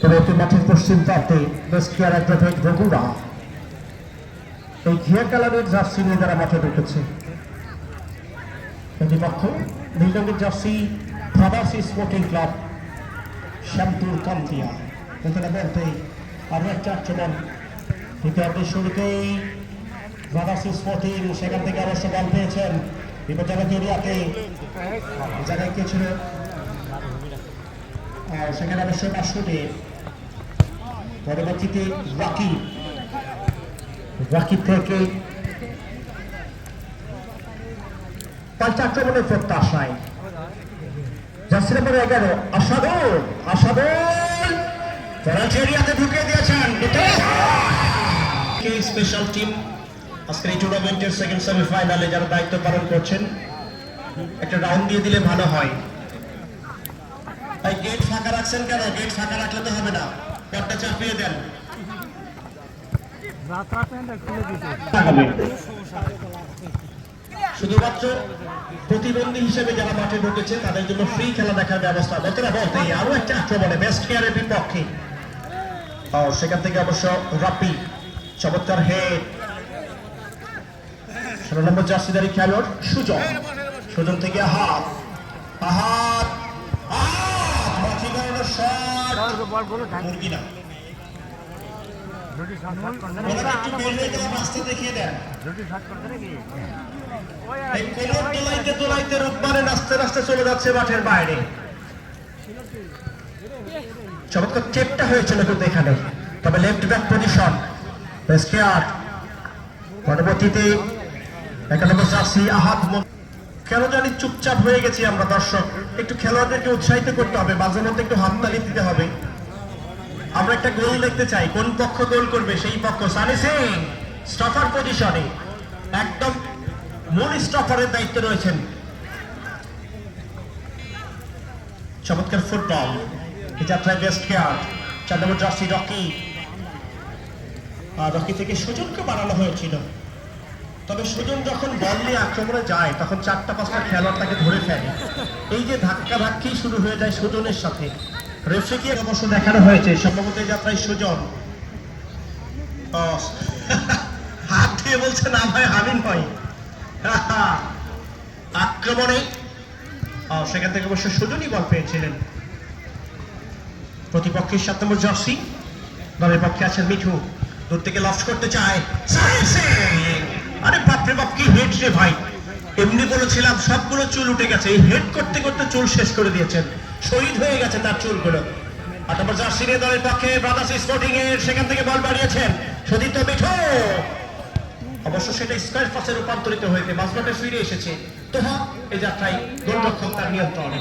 পরবর্তী মাঠের পশ্চিম প্রান্তে বেস্কিয়ার অ্যাডভোকেট বগুড়া। এই ঘিয়া কালারের জার্সি নিয়ে তারা মাঠে ঢুকেছে। প্রতিপক্ষ নীল রঙের jersey sporting club Shyampur Kantia. এখানে বলতে আরও একটা আক্রমণ দ্বিতীয়ার্ধের শুরুতেই স্পোর্টিং, সেখান থেকে অবশ্য পেয়েছেন। বিপজ্জনক এরিয়াতে জায়গায় কে ছিল? সেখানে অবশ্য মাসুদে পরবর্তীতে রাকিব রাকিব থেকে পাল্টা আক্রমণের প্রত্যাশায়। নম্বর এগারো। আসাদুল আসাদুল ঢুকিয়ে দিয়েছেন। স্পেশাল টিম আজকের এই টুর্নামেন্টের সেকেন্ড সেমিফাইনালে যারা দায়িত্ব পালন করছেন, একটা রাউন্ড দিয়ে দিলে ভালো হয়। ভাই গেট ফাঁকা রাখছেন কেন? গেট ফাঁকা রাখলে তো হবে না। পটটা চাপিয়ে দেন। শুধুমাত্র প্রতিবন্ধী হিসেবে যারা মাঠে ঢুকেছে তাদের জন্য ফ্রি খেলা দেখার ব্যবস্থা। বলতে আরও একটা আক্রমণে বেস্ট কেয়ারের বিপক্ষে। সেখান থেকে অবশ্য রাপি চমৎকার হেড ষোলো নম্বর জার্সিদারি খেলোয়াড় সুজন। সুজন থেকে হাত আহাত! রাস্তা নাচতে চলে যাচ্ছে মাঠের বাইরে। চমৎকার হয়েছিল কিন্তু এখানে। তবে লেফট ব্যাক পজিশন পরবর্তীতে একানব্বই মো- জানি চুপচাপ হয়ে গেছি আমরা, দর্শক। একটু খেলোয়াড়দেরকে উৎসাহিত করতে হবে, মাঝে মধ্যে একটু হাততালি দিতে হবে। আমরা একটা গোল দেখতে চাই, কোন পক্ষ গোল করবে সেই পক্ষ। সানি সিং স্টপার পজিশনে। একদম মূল স্টপারের দায়িত্বে রয়েছেন। চমৎকার ফুটবল, এই যাত্রায় বেস্ট কেয়ার চার নম্বর জার্সি রকি। রকি থেকে সুজনকে বাড়ানো হয়েছিল। তবে সুজন যখন বল নিয়ে আক্রমণে যায়, তখন চারটা পাঁচটা খেলোয়াড় তাকে ধরে ফেলে। এই যে ধাক্কা ধাক্কি শুরু হয়ে যায় সুজনের সাথে। রেফ্রিকে অবশ্য দেখানো হয়েছে, সম্ভবত যাত্রায় সুজন। হাত দিয়ে বলছে, না ভাই, আমি নয় আক্রমণে সেখান থেকে অবশ্য সুজনই বল পেয়েছিলেন। প্রতিপক্ষের সাত নম্বর জার্সি দলের পক্ষে আছেন মিঠু। দূর থেকে লফট করতে চায়! আরে বাপরে বাপ, কি হেড রে ভাই। এমনি বলেছিলাম, সবগুলো চুল উঠে গেছে। এই হেড করতে করতে চুল শেষ করে দিয়েছেন। শহীদ হয়ে গেছে তার চুলগুলো। আট নম্বর জার্সি নিয়ে দলের পক্ষে ব্রাদার্স স্পোর্টিং এর সেখান থেকে বল বাড়িয়েছেন সদিত মিঠু। অবশ্য সেটা স্কোয়ার পাসে রূপান্তরিত হয়েছে। মাঝমাঠে ফিরে এসেছে। তো এই যাত্রায় গোলরক্ষক তার নিয়ন্ত্রণে।